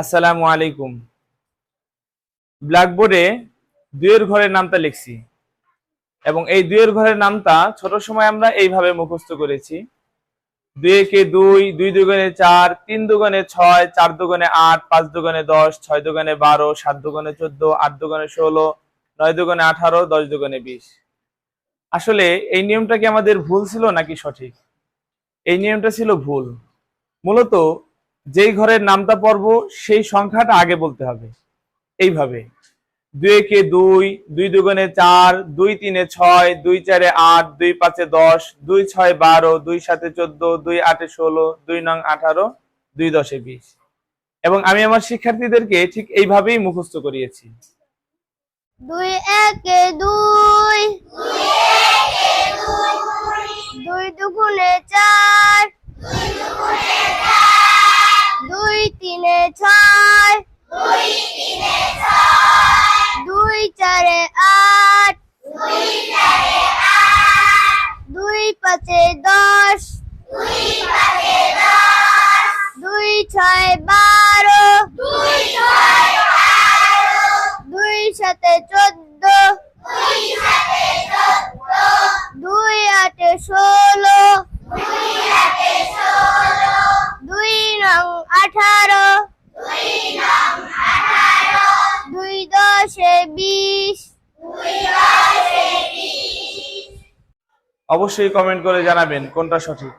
আসসালামু আলাইকুম। ব্ল্যাকবোর্ডে দুয়ের ঘরের নামটা লিখছি। এবং এই দুয়ের ঘরের নামটা ছোট সময় আমরা এইভাবে মুখস্থ করেছি। একে দুই দুই দুগুণে চার, তিন দুগুণে ছয়, চার দুগুণে আট, পাঁচ দুগুণে দশ, ছয় দুগুণে বারো, সাত দুগুণে চোদ্দ, আট দুগুণে ষোলো, নয় দুগুণে আঠারো, দশ দুগুণে বিশ। আসলে এই নিয়মটা কি আমাদের ভুল ছিল নাকি সঠিক? এই নিয়মটা ছিল ভুল। মূলত যেই ঘরের নামটা পড়ব, সেই সংখ্যাটা আগে বলতে হবে। এইভাবে। দুই একে দুই দুই দুগুণে চার, দুই তিনে ছয়, দুই চারে আট, দুই পাঁচে দশ, দুই ছয় বারো, দুই সাতে চোদ্দ, দুই আটে ষোলো, দুই নং আঠারো, দুই দশে বিশ। এবং আমি আমার শিক্ষার্থীদেরকে ঠিক এইভাবেই মুখস্থ করিয়েছি। দুই একে দুই দুই দুগুণে চার ছয় দুই চারে আট। দুই পাঁচে দশ। দুই ছয় বারো। দুই সাথে চোদ্দ। দুই আটে ষোলো। দুই নং আঠারো। বিশ অবশ্যই কমেন্ট করে জানাবেন কোনটা সঠিক।